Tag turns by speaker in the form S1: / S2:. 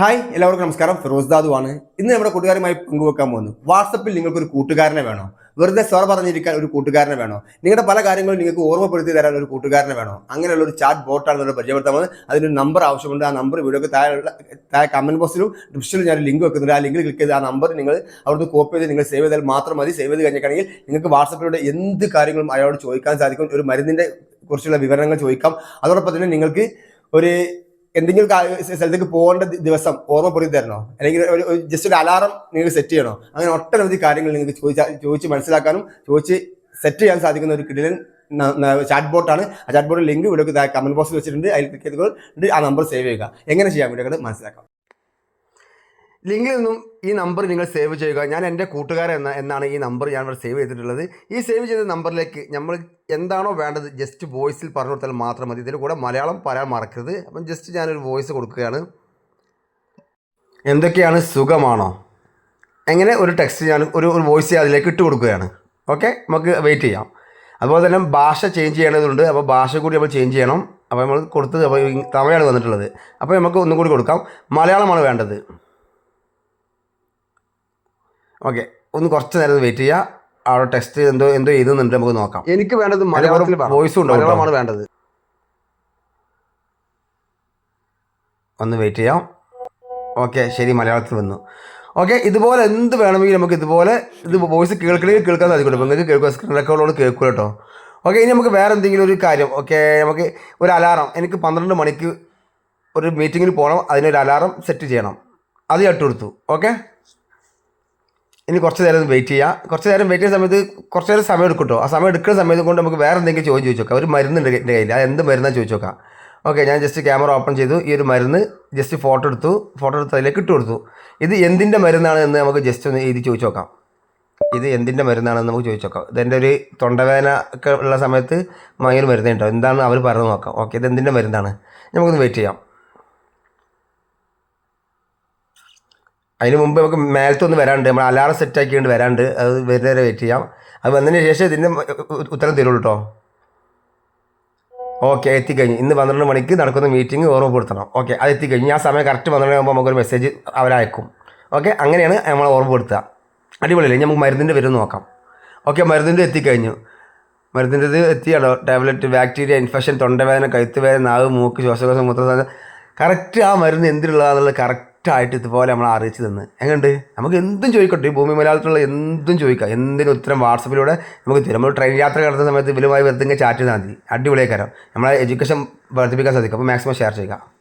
S1: Hi എല്ലാവർക്കും നമസ്കാരം. ഫിറോസ് ദാദു ആണ് ഇന്ന് നമ്മുടെ കൂട്ടുകാരുമായി പങ്കുവെക്കാൻ പോകുന്നു. വാട്സപ്പിൽ നിങ്ങൾക്ക് ഒരു കൂട്ടുകാരനെ വേണോ? വെറുതെ സ്വർ പറഞ്ഞിരിക്കാൻ ഒരു കൂട്ടുകാരനെ വേണോ? നിങ്ങളുടെ പല കാര്യങ്ങളും നിങ്ങൾക്ക് ഓർമ്മപ്പെടുത്തി തരാൻ ഒരു കൂട്ടുകാരനെ വേണോ? അങ്ങനെയുള്ള ഒരു ചാറ്റ് ബോട്ടാണ് നിങ്ങൾ പരിചയപ്പെടുത്താൻ അതിനൊരു നമ്പർ ആവശ്യമുണ്ട്. ആ നമ്പർ വീഡിയോക്ക് താഴെയുള്ള താഴെ കമന്റ് ബോക്സിലും ഡിസ്ക്രിപ്ഷനിലും ഞാൻ ലിങ്ക് വെക്കുന്നുണ്ട്. ആ ലിങ്കിൽ ക്ലിക്ക് ചെയ്ത് ആ നമ്പർ നിങ്ങൾ അവിടുന്ന് കോപ്പി ചെയ്ത് നിങ്ങൾ സേവ് ചെയ്താൽ മാത്രം മതി. സേവ് ചെയ്ത് കഴിഞ്ഞിട്ടാണെങ്കിൽ നിങ്ങൾക്ക് വാട്സപ്പിലൂടെ എന്ത് കാര്യങ്ങളും അയാളോട് ചോദിക്കാൻ സാധിക്കും. ഒരു മരുന്നിന്റെ കുറിച്ചുള്ള വിവരങ്ങൾ ചോദിക്കാം. അതോടൊപ്പം തന്നെ നിങ്ങൾക്ക് ഒരു എന്തെങ്കിലും സ്ഥലത്തേക്ക് പോകേണ്ട ദിവസം ഓർമ്മപ്പെടുത്തി തരണോ അല്ലെങ്കിൽ ഒരു ജസ്റ്റ് ഒരു അലാറം നിങ്ങൾക്ക് സെറ്റ് ചെയ്യണോ? അങ്ങനെ ഒട്ടനവധി കാര്യങ്ങൾ നിങ്ങൾക്ക് ചോദിച്ചാൽ ചോദിച്ച് മനസ്സിലാക്കാനും ചോദിച്ച് സെറ്റ് ചെയ്യാൻ സാധിക്കുന്ന ഒരു കിടിലൻ ചാറ്റ് ബോട്ടാണ് ആ ചാറ്റ് ബോട്ടിൽ ലിങ്ക് ഇവിടെ കമന്റ് ബോക്സിൽ വെച്ചിട്ടുണ്ട്. അതിൽ ക്ലിക്ക് ചെയ്തുകൊണ്ട് ആ നമ്പർ സേവ് ചെയ്യുക. എങ്ങനെ ചെയ്യാൻ വേണ്ടി മനസ്സിലാക്കാം. ലിങ്കിൽ നിന്നും ഈ നമ്പർ നിങ്ങൾ സേവ് ചെയ്യുക. ഞാൻ എന്റെ കൂട്ടുകാരൻ എന്ന എന്നാണ് ഈ നമ്പർ ഞാൻ ഇവിടെ സേവ് ചെയ്തിട്ടുള്ളത്. ഈ സേവ് ചെയ്ത നമ്പറിലേക്ക് നമ്മൾ എന്താണോ വേണ്ടത് ജസ്റ്റ് വോയിസിൽ പറഞ്ഞു കൊടുത്താൽ മാത്രം മതി. ഇതിൽ കൂടെ മലയാളം പറയാൻ മറക്കരുത്. അപ്പം ജസ്റ്റ് ഞാനൊരു വോയിസ് കൊടുക്കുകയാണ്. എന്തൊക്കെയാണ് സുഖമാണോ? എങ്ങനെ ഒരു ടെക്സ്റ്റ് ഞാൻ ഒരു ഒരു വോയിസ് അതിലേക്ക് ഇട്ട് കൊടുക്കുകയാണ്. ഓക്കെ നമുക്ക് വെയിറ്റ് ചെയ്യാം. അതുപോലെ തന്നെ ഭാഷ ചേഞ്ച് ചെയ്യേണ്ടതുണ്ട്. അപ്പോൾ ഭാഷ കൂടി നമ്മൾ ചേഞ്ച് ചെയ്യണം. അപ്പോൾ നമ്മൾ കൊടുത്തത് അപ്പോൾ തമിഴാണ് വന്നിട്ടുള്ളത്. അപ്പോൾ നമുക്ക് ഒന്നും കൂടി കൊടുക്കാം. മലയാളമാണ് വേണ്ടത്. ഓക്കെ ഒന്ന് കുറച്ച് നേരം വെയിറ്റ് ചെയ്യുക അവിടെ ടെസ്റ്റ് എന്തോ എന്തോ എഴുതുന്നുണ്ട്. നമുക്ക് നോക്കാം.
S2: എനിക്ക് വേണ്ടത്
S1: മലയാളത്തിൽ വോയിസ് ഉണ്ടോ
S2: മലയാളമാണ് വേണ്ടത്.
S1: ഒന്ന് വെയിറ്റ് ചെയ്യാം. ഓക്കെ ശരി മലയാളത്തിൽ വന്നു. ഓക്കെ ഇതുപോലെ എന്ത് വേണമെങ്കിലും നമുക്ക് ഇതുപോലെ ഇത് വോയിസ് കേൾക്കണമെങ്കിൽ കേൾക്കാൻ സാധിക്കും നിങ്ങൾക്ക് കേൾക്കുക സ്ക്രീൻ റെക്കോർഡോട് കേൾക്കുക കേട്ടോ. ഓക്കെ ഇനി നമുക്ക് വേറെ എന്തെങ്കിലും ഒരു കാര്യം. ഓക്കെ നമുക്ക് ഒരു അലാറം. എനിക്ക് പന്ത്രണ്ട് മണിക്ക് ഒരു മീറ്റിങ്ങിൽ പോകണം. അതിനൊരു അലാറം സെറ്റ് ചെയ്യണം. അത് ഞാൻ ഇട്ട് ഓക്കെ? ഇനി കുറച്ച് നേരം വെയിറ്റ് ചെയ്യുക കുറച്ച് നേരം വെയിറ്റ് ചെയ്യുന്ന സമയത്ത് കുറച്ച് നേരം സമയം എടുക്കും കേട്ടോ ആ സമയം എടുക്കുന്ന സമയത്ത് കൊണ്ട് നമുക്ക് വേറെ എന്തെങ്കിലും ചോദ്യം ചോദിച്ചു നോക്കാം ഒരു മരുന്നുണ്ട് എന്റെ കയ്യിൽ അത് എന്ത് മരുന്നാണ് ചോദിച്ചു നോക്കാം ഓക്കെ ഞാൻ ജസ്റ്റ് ക്യാമറ ഓപ്പൺ ചെയ്തു. ഈ ഒരു മരുന്ന് ജസ്റ്റ് ഫോട്ടോ എടുത്തു. ഫോട്ടോ എടുത്ത് അതിലേക്ക് ഇട്ട് കൊടുത്തു. ഇത് എന്തിന്റെ മരുന്നാണ് എന്ന് നമുക്ക് ജസ്റ്റ് ഒന്ന് എഴുതി ചോദിച്ചു നോക്കാം ഇത് എന്തിന്റെ മരുന്നാണെന്ന് നമുക്ക് ചോദിച്ചു നോക്കാം ഇതെന്റെ ഒരു തൊണ്ടവേദന ഒക്കെ ഉള്ള സമയത്ത് ഭയങ്കര മരുന്ന് ഉണ്ടാവും എന്താണ് അവർ പറഞ്ഞു നോക്കാം. ഓക്കെ ഇത് എന്തിന്റെ മരുന്നാണ്? നമുക്കൊന്ന് വെയിറ്റ് ചെയ്യാം. അതിന് മുമ്പ് നമുക്ക് മേലത്തൊന്ന് വരാണ്ട് നമ്മൾ അലാറം സെറ്റ് ആക്കിയിട്ട് വരാണ്ട് അത് വരുന്നവരെ വെയിറ്റ് ചെയ്യാം. അത് വന്നതിന് ശേഷം ഇതിന്റെ ഉത്തരം തരുള്ളൂ കേട്ടോ ഓക്കെ എത്തിക്കഴിഞ്ഞു. ഇന്ന് പന്ത്രണ്ട് മണിക്ക് നടക്കുന്ന മീറ്റിംഗ് ഓർമ്മപ്പെടുത്തണം. ഓക്കെ അത് എത്തിക്കഴിഞ്ഞു. ആ സമയം കറക്റ്റ് പന്ത്രണ്ട് ആകുമ്പോൾ നമുക്കൊരു മെസ്സേജ് അവരയക്കും ഓക്കെ അങ്ങനെയാണ് നമ്മൾ ഓർമ്മപ്പെടുത്തുക. അടിപൊളിയല്ലേ? നമുക്ക് മരുന്നിന്റെ വരും നോക്കാം. ഓക്കെ മരുന്നിന്റെ എത്തിക്കഴിഞ്ഞു. മരുന്നിന്റെത് എത്തിയാലോ? ടാബ്ലറ്റ് ബാക്ടീരിയ ഇൻഫെക്ഷൻ തൊണ്ടവേദന കഴുത്തുവേദന നാവ് മൂക്ക് ശ്വാസകോശം മൂത്രസാധനം കറക്റ്റ് ആ മരുന്ന് എന്തിനുള്ളതാണെന്നുള്ളത് കറക്റ്റായിട്ട് ഇതുപോലെ നമ്മൾ അറിയിച്ചു തന്ന്. എങ്ങനെയുണ്ട്? നമുക്ക് എന്തും ചോദിക്കട്ടെ. ഭൂമി മലയാളത്തിലുള്ള എന്തും ചോദിക്കാം. എന്തിനും ഉത്തരം വാട്സപ്പിലൂടെ നമുക്ക് തരും. നമ്മൾ ട്രെയിൻ യാത്ര നടത്തുന്ന സമയത്ത് ഇവരുമായി വെറുതെ ചാറ്റ് ചെയ്താൽ മതി. അടിപൊളിയായി കയറാം. നമ്മളെ എഡ്യൂക്കേഷൻ വർദ്ധിപ്പിക്കാൻ സാധിക്കും. അപ്പോൾ മാക്സിമം ഷെയർ ചെയ്യുക.